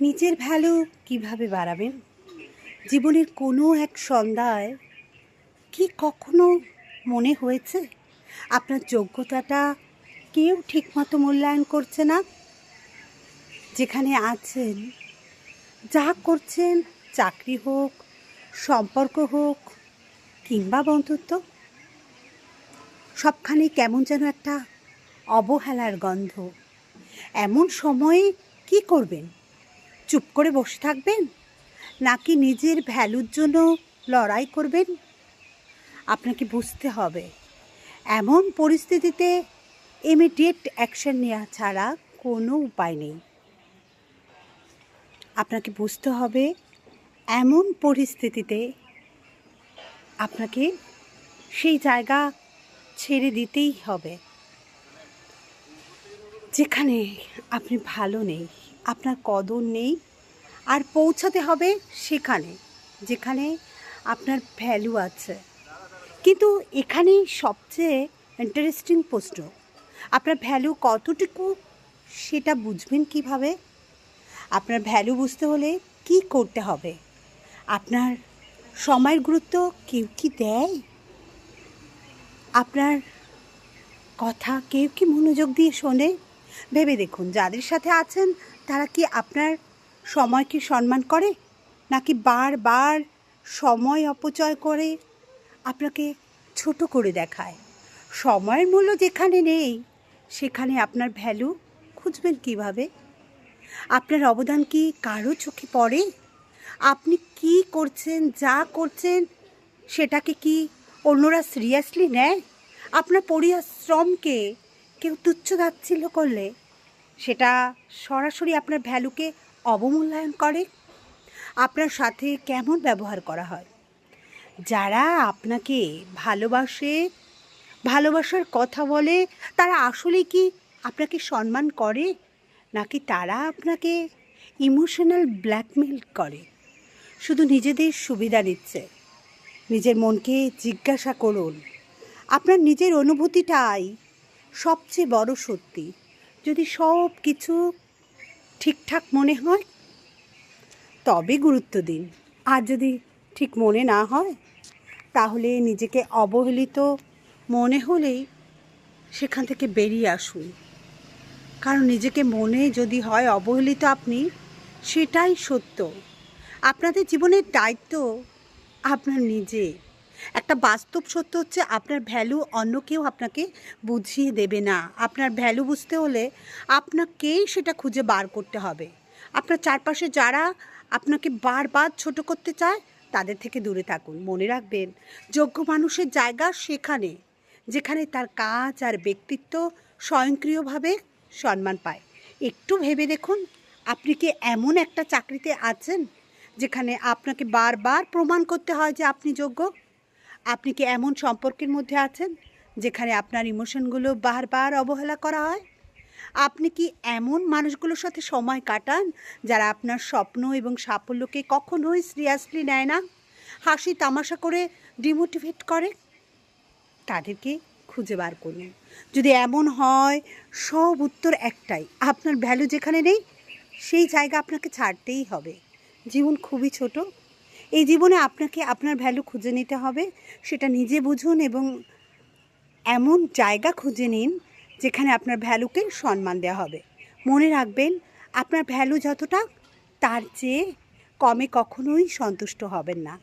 নিজের ভ্যালু কীভাবে বাড়াবেন? জীবনের কোনো এক সন্ধ্যায় কি কখনো মনে হয়েছে? আপনার যোগ্যতাটা কেউ ঠিকমতো মূল্যায়ন করছে না? যেখানে আছেন, যা করছেন, চাকরি হোক, সম্পর্ক হোক, কিংবা বন্ধুত্ব, সবখানে কেমন যেন একটা অবহেলার গন্ধ। এমন সময়ে কি করবেন? চুপ করে বসে থাকবেন? নাকি নিজের ভ্যালুর জন্য লড়াই করবেন? আপনাকে বুঝতে হবে, এমন পরিস্থিতিতে ইমিডিয়েট অ্যাকশন নেওয়া ছাড়া কোনো উপায় নেই। আপনাকে বুঝতে হবে, এমন পরিস্থিতিতে আপনাকে সেই জায়গা ছেড়ে দিতেই হবে, যেখানে আপনি ভালো নেই। আপনার কদর নেই আর পৌঁছাতে হবে সেখানে, যেখানে আপনার ভ্যালু আছে। কিন্তু এখানেই সবচেয়ে ইন্টারেস্টিং প্রশ্ন, আপনার ভ্যালু কতটুকু সেটা বুঝবেন কীভাবে? আপনার ভ্যালু বুঝতে হলে কি করতে হবে? আপনার সময়ের গুরুত্ব কেউ কি দেয়? আপনার কথা কেউ কি মনোযোগ দিয়ে শোনে? ভেবে দেখুন, যাদের সাথে আছেন, তারা কি আপনার সময়কে সম্মান করে? নাকি বারবার সময় অপচয় করে? আপনাকে ছোট করে দেখায়। সময়ের মূল্য যেখানে নেই, সেখানে আপনার ভ্যালু খুঁজবেন কীভাবে? আপনার অবদান কি কারও চোখে পড়ে? আপনি কি করছেন, যা করছেন, সেটাকে কি অন্যরা সিরিয়াসলি নেয়? আপনার পরিশ্রমকে কেউ তুচ্ছ তাচ্ছিল্য করলে সেটা সরাসরি আপনার ভ্যালুকে অবমূল্যায়ন করে। আপনার সাথে কেমন ব্যবহার করা হয়? যারা আপনাকে ভালোবাসে, ভালোবাসার কথা বলে, তারা আসলে কি আপনাকে সম্মান করে? নাকি তারা আপনাকে ইমোশনাল ব্ল্যাকমেল করে? শুধু নিজেদের সুবিধা নিচ্ছে। নিজের মনকে জিজ্ঞাসা করুন। আপনার নিজের অনুভূতিটাই সবচেয়ে বড় সত্যি, যদি সব কিছু ঠিকঠাক মনে হয়, তবে গুরুত্ব দিন। আর যদি ঠিক মনে না হয়, তাহলে নিজেকে অবহেলিত মনে হলেই সেখান থেকে বেরিয়ে আসুন। কারণ নিজেকে মনে যদি হয় অবহেলিত আপনি, সেটাই সত্য। আপনাদের জীবনের দায়িত্ব আপনার নিজে একটা বাস্তব সত্য হচ্ছে আপনার ভ্যালু অন্য কেউ আপনাকে বুঝিয়ে দেবে না। আপনার ভ্যালু বুঝতে হলে আপনাকেই সেটা খুঁজে বার করতে হবে। আপনার চারপাশে যারা আপনাকে বারবার ছোট করতে চায়, তাদের থেকে দূরে থাকুন। মনে রাখবেন, যোগ্য মানুষের জায়গা সেখানে, যেখানে তার কাজ আর ব্যক্তিত্ব স্বয়ংক্রিয়ভাবে সম্মান পায়। একটু ভেবে দেখুন, আপনি কি এমন একটা চাকরিতে আছেন, যেখানে আপনাকে বারবার প্রমাণ করতে হয় যে আপনি যোগ্য? আপনি কি এমন সম্পর্কের মধ্যে আছেন যেখানে আপনার ইমোশনগুলো বারবার অবহেলা করা হয়? আপনি কি এমন মানুষগুলোর সাথে সময় কাটান যারা আপনার স্বপ্ন এবং সাফল্যকে কখনোই সিরিয়াসলি নেয় না? হাসি তামাশা করে ডিমোটিভেট করে? তাদেরকে খুঁজে বার করুন। যদি এমন হয়, সব উত্তর একটাই, আপনার ভ্যালু যেখানে নেই, সেই জায়গা আপনাকে ছাড়তেই হবে। জীবন খুবই ছোট। এই জীবনে আপনাকে আপনার ভ্যালু খুঁজে নিতে হবে, সেটা নিজে বুঝুন এবং এমন জায়গা খুঁজে নিন যেখানে আপনার ভ্যালুকে সম্মান দেওয়া হবে। মনে রাখবেন, আপনার ভ্যালু যতটা, তার চেয়ে কমে কখনোই সন্তুষ্ট হবেন না।